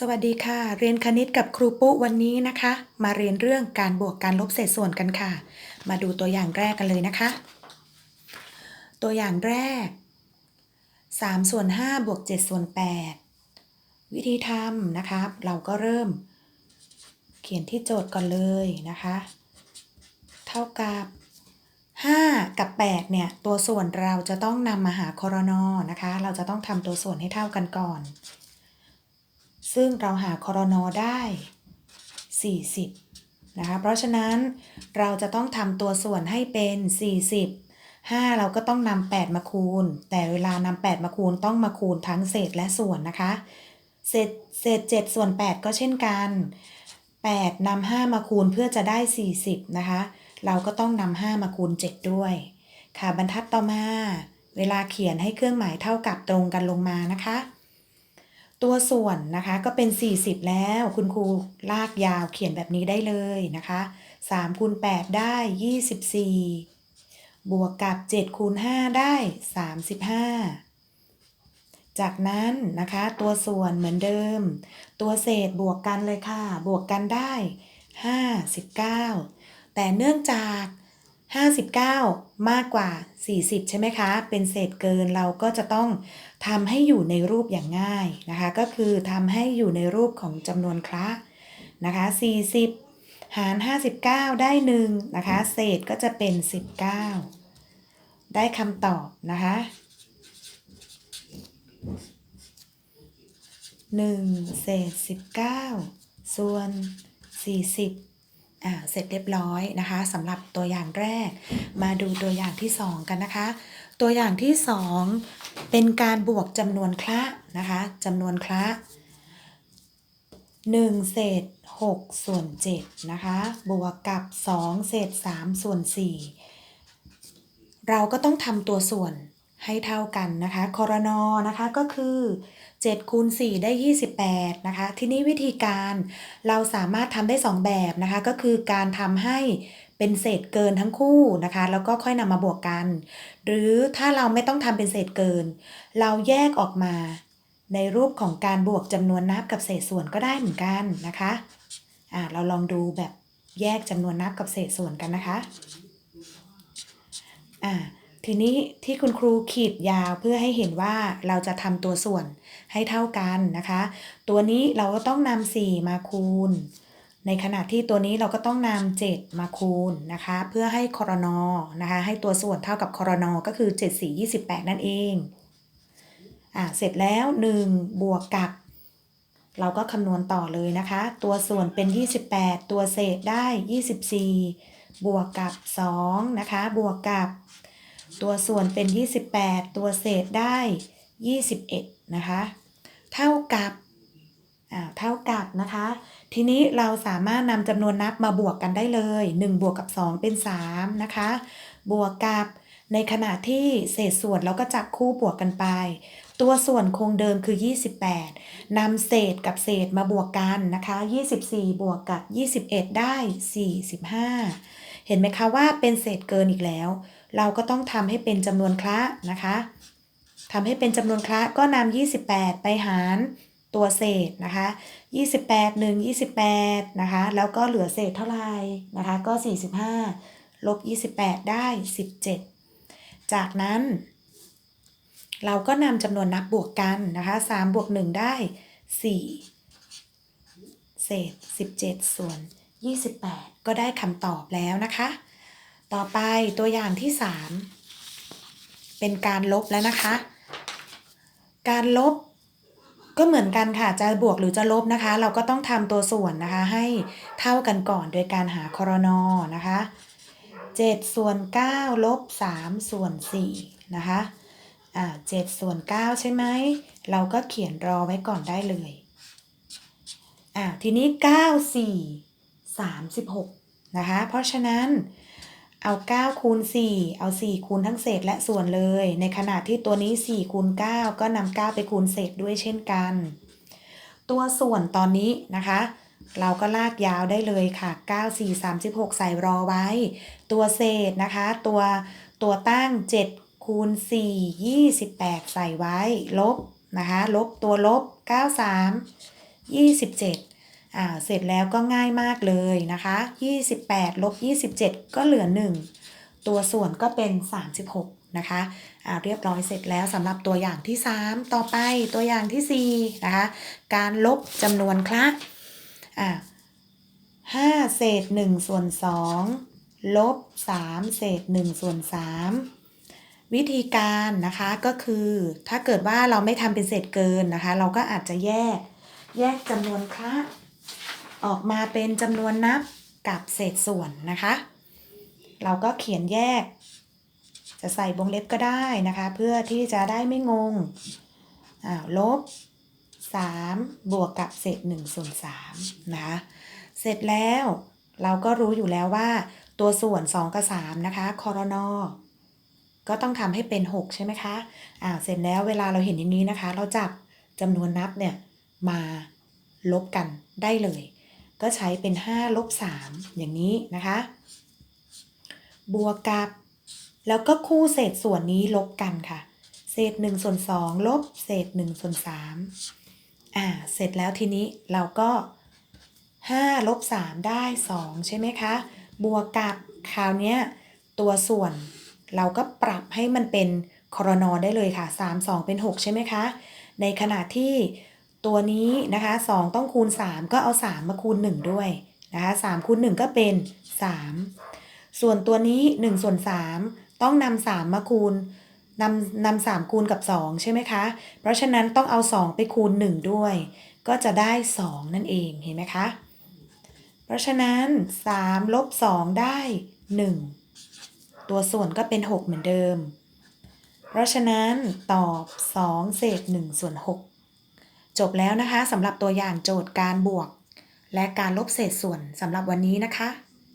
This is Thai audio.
สวัสดีค่ะ เรียนคณิตกับครูปุ๊วันนี้นะคะ มาเรียนเรื่องการบวกการลบเศษส่วนกันค่ะ มาดูตัวอย่างแรกกันเลยนะคะ ตัวอย่างแรก3ส่วน5บวก7ส่วน8วิธีทำนะคะ เราก็เริ่ม เขียนที่โจทย์ก่อนเลยนะคะ เท่ากับ 5 กับ 8 เนี่ย ตัวส่วนเราจะต้องนำมาหาคอรนอนะคะ เราจะต้องทำตัวส่วนให้เท่ากันก่อน ซึ่งเราหาคอรนอได้ 40 นะคะ เพราะฉะนั้นเราจะต้องทำตัวส่วนให้เป็น 40 5 เราก็ต้องนำ8มาคูณ แต่เวลานำ8มาคูณต้องมาคูณทั้งเศษและส่วนนะคะ เศษเศษ7ส่วน 8 ก็เช่นกัน 8นำ5มาคูณเพื่อจะได้ 40 นะคะ เราก็ต้องนำ5มาคูณ 7 ด้วย ค่ะบรรทัดต่อมา เวลาเขียนให้เครื่องหมายเท่ากับตรงกันลงมานะคะ ตัวส่วนนะคะก็เป็น 40 แล้วคุณครูลากยาวเขียนแบบนี้ได้เลยนะคะ3คูณ8ได้ 24 บวกกับ7คูณ5ได้ 35 จากนั้นนะคะตัวส่วนเหมือนเดิม ตัวเศษบวกกันเลยค่ะ บวกกันได้ 59 แต่เนื่องจาก 59 มากกว่า 40 ใช่ไหมคะ เป็นเศษเกินเราก็จะต้องทำให้อยู่ในรูปอย่างง่ายนะคะ ก็คือทำให้อยู่ในรูปของจำนวนคละนะคะ 40 หาร 59 ได้1นะคะ เศษก็จะเป็น 19 ได้คำตอบนะคะ 1 เศษ 19 ส่วน 40อ่าเสร็จเรียบร้อยนะคะสำหรับตัวอย่างแรก มาดูตัวอย่างที่ 2 กันนะคะ ตัวอย่างที่2เป็นการบวกจำนวนคละนะคะจำนวนคละ1เศษ6ส่วน7นะคะบวกกับ2เศษ3ส่วน4เราก็ต้องทำตัวส่วนให้เท่ากันนะคะคอรนอนะคะก็คือ7คูณ4ได้ 28นะคะ ทีนี้วิธีการเราสามารถทำได้ 2 แบบนะคะ ก็คือการทำให้ เป็นเศษเกินทั้งคู่นะคะ แล้วก็ค่อยนำมาบวกกัน หรือถ้าเราไม่ต้องทำเป็นเศษเกิน เราแยกออกมา ในรูปของการบวกจำนวนนับกับเศษส่วนก็ได้เหมือนกันนะคะอ่าเราลองดูแบบแยกจำนวนนับกับเศษส่วนกันนะคะอ่าทีนี้ที่คุณครูขีดยาวเพื่อให้เห็นว่าเราจะทำตัวส่วนให้เท่ากันนะคะ ตัวนี้เราก็ต้องนำ4มาคูณ ในขณะที่ตัวนี้เราก็ต้องนำ7มาคูณนะคะ เพื่อให้คอรนอนะคะให้ตัวส่วนเท่ากับคอรนอก็คือ7 4 28 นั่นเองอ่าเสร็จแล้ว 1 บวกกับ เราก็คำนวณต่อเลยนะคะ ตัวส่วนเป็น 28 ตัวเศษได้ 24 บวกกับ 2 นะคะ บวกกับ ตัวส่วนเป็น 28 ตัวเศษได้ 21 นะคะ เท่ากับ เท่ากับนะคะ ทีนี้เราสามารถนำจำนวนนับมาบวกกันได้เลย 1 บวกกับ 2 เป็น 3 นะคะ บวกกับในขณะที่เศษส่วนเราก็จับคู่บวกกันไป ตัวส่วนคงเดิมคือ 28นำเศษกับเศษมาบวกกันนะคะ 24 บวกกับ 21 ได้ 45 เห็นไหมคะว่าเป็นเศษเกินอีกแล้ว เราก็ต้องทำให้เป็นจำนวนคละนะคะทำให้เป็นจำนวนคละก็นำ28 ไปหาร ตัวเศษนะคะ28 1 28นะคะ แล้วก็เหลือเศษเท่าไหร่นะคะ ก็ 45ลบ28 ได้ 17 จากนั้น เราก็นำจำนวนนับบวกกันนะคะ3บวก1ได้ 4 เศษ 17 ส่วน 28 ก็ได้คำตอบแล้วนะคะ ต่อไปตัวอย่างที่ 3 เป็นการลบแล้วนะคะ การลบ ก็เหมือนกันค่ะ จะบวกหรือจะลบนะคะ เราก็ต้องทำตัวส่วนนะคะ ให้เท่ากันก่อนโดยการหาครนอนะคะ7ส่วน9ลบ3ส่วน4นะคะอ่า7ส่วน9ใช่ไหม เราก็เขียนรอไว้ก่อนได้เลยอ่าทีนี้ 9 4 36 นะคะ เพราะฉะนั้น เอา9คูณ4 เอา 4 คูณทั้งเศษและส่วนเลย ในขณะที่ตัวนี้4คูณ9 ก็นำ9ไปคูณเศษด้วยเช่นกัน ตัวส่วนตอนนี้นะคะ เราก็ลากยาวได้เลยค่ะ 9 4 36 ใส่รอไว้ ตัวเศษนะคะ ตัวตัวตั้ง 7 คูณ 4 28 ใส่ไว้ ลบนะคะ ลบตัวลบ 9 3 27 อ่าเสร็จแล้วก็ง่ายมากเลยนะคะ 28ลบ27 ก็เหลือ 1 ตัวส่วนก็เป็น 36 นะคะอ่าเรียบร้อยเสร็จแล้วสำหรับตัวอย่างที่ 3 ต่อไปตัวอย่างทีสี่ 4 นะคะ การลบจำนวนคละอ่า5เศษ1ส่วน2ลบ3เศษ1ส่วน3วิธีการนะคะก็คือถ้าเกิดว่าเราไม่ทำเป็นเศษเกินนะคะ เราก็อาจจะแยก แยกจำนวนคละ ออกมาเป็นจำนวนนับกับเศษส่วนนะคะ เราก็เขียนแยก จะใส่วงเล็บก็ได้นะคะ เพื่อที่จะได้ไม่งงอ้าวลบ 3 บวกกับเศษ1ส่วน3นะคะเสร็จแล้วเราก็รู้อยู่แล้วว่า ตัวส่วน 2 กับ 3 นะคะคอรนอก็ต้องทำให้เป็น 6 ใช่ไหมคะอ่าเสร็จแล้วเวลาเราเห็นอย่างนี้นะคะ เราจับจำนวนนับเนี่ยมาลบกันได้เลย ก็ใช้เป็น5ลบ3อย่างนี้นะคะ บวกกับ แล้วก็คู่เศษส่วนนี้ลบกันค่ะ เศษ1ส่วน2ลบเศษ1ส่วน3อ่า เสร็จแล้วทีนี้เราก็5ลบ3ได้ 2 ใช่ไหมคะ บวกกับคราวนี้ตัวส่วนเราก็ปรับให้มันเป็นคอรนอได้เลยค่ะ 3 2 เป็น 6 ใช่ไหมคะ ในขณะที่ ตัวนี้นะคะ 2 ต้องคูณ 3 ก็เอา 3 มาคูณ 1 ด้วยนะคะ3คูณ 1 ก็เป็น 3 ส่วนตัวนี้1ส่วน3 ต้องนำ3มาคูณนำนำ3คูณกับ 2 ใช่ไหมคะ เพราะฉะนั้นต้องเอา 2 ไปคูณ 1 ด้วย ก็จะได้ 2 นั่นเองเห็นไหมคะ เพราะฉะนั้น 3 ลบ 2 ได้ 1 ตัวส่วนก็เป็น 6 เหมือนเดิม เพราะฉะนั้นตอบ 2 เศษ1ส่วน6 จบแล้วนะคะสำหรับตัวอย่างโจทย์การบวก และการลบเศษส่วนสำหรับวันนี้นะคะ